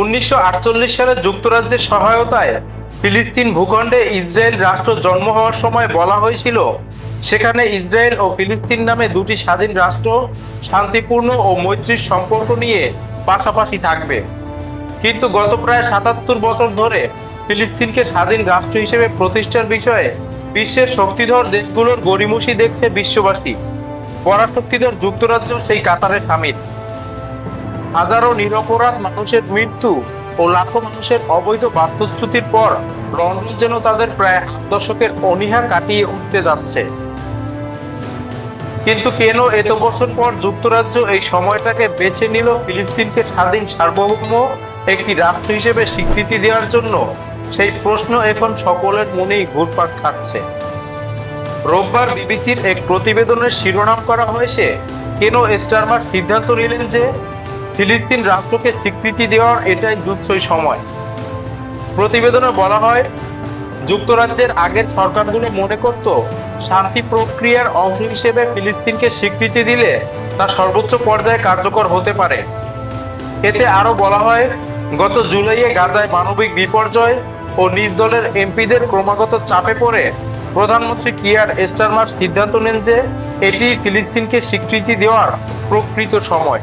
উনিশশো আটচল্লিশ সালে যুক্তরাজ্যের সহায়তায় ফিলিস্তিন ভূখণ্ডে ইসরায়েল রাষ্ট্র জন্ম হওয়ার সময় বলা হয়েছিল, সেখানে ইসরায়েল ও ফিলিস্তিন নামে দুটি স্বাধীন রাষ্ট্র শান্তিপূর্ণ ও মৈত্রীর সম্পর্ক নিয়ে পাশাপাশি থাকবে। কিন্তু গত প্রায় সাতাত্তর বছর ধরে ফিলিস্তিনকে স্বাধীন রাষ্ট্র হিসেবে প্রতিষ্ঠার বিষয়ে বিশ্বের শক্তিধর দেশগুলোর গড়িমসি দেখছে বিশ্ববাসী। পরাশক্তিধর যুক্তরাজ্য সেই কাতারে সামিল হাজারো নিরপরাধ মানুষের মৃত্যু ও লাখো মানুষের অবৈধ বাস্তুচ্যুতির পর লন্ডন যেন তাদের প্রায় দশকের অনীহা কাটিয়ে উঠতে যাচ্ছে। কিন্তু কেন এত বছর পর যুক্তরাজ্য এই সময়টাকে বেছে নিল ফিলিস্তিনকে স্বাধীন সার্বভৌম একটি রাষ্ট্র হিসেবে স্বীকৃতি দেওয়ার জন্য? সেই প্রশ্ন এখন সকলের মনেই ঘুরপাক খাচ্ছে। রোববার বিবিসির এক প্রতিবেদনের শিরোনাম করা হয়েছে, কেন স্টারমার সিদ্ধান্ত নিলেন যে ফিলিস্তিন রাষ্ট্রকে স্বীকৃতি দেওয়ার এটাই দুঃসই সময়। প্রতিবেদনে বলা হয়, যুক্তরাজ্যের আগের সরকারগুলো মনে করত, শান্তি প্রক্রিয়ার অংশ হিসেবে ফিলিস্তিনকে স্বীকৃতি দিলে তা সর্বোচ্চ পর্যায়ে কার্যকর হতে পারে। এতে আরও বলা হয়, গত জুলাইয়ে গাজায় মানবিক বিপর্যয় ও নিজ দলের এমপিদের ক্রমাগত চাপে পড়ে প্রধানমন্ত্রী কিয়ার স্টারমার সিদ্ধান্ত নেন যে, এটি ফিলিস্তিনকে স্বীকৃতি দেওয়ার প্রকৃত সময়।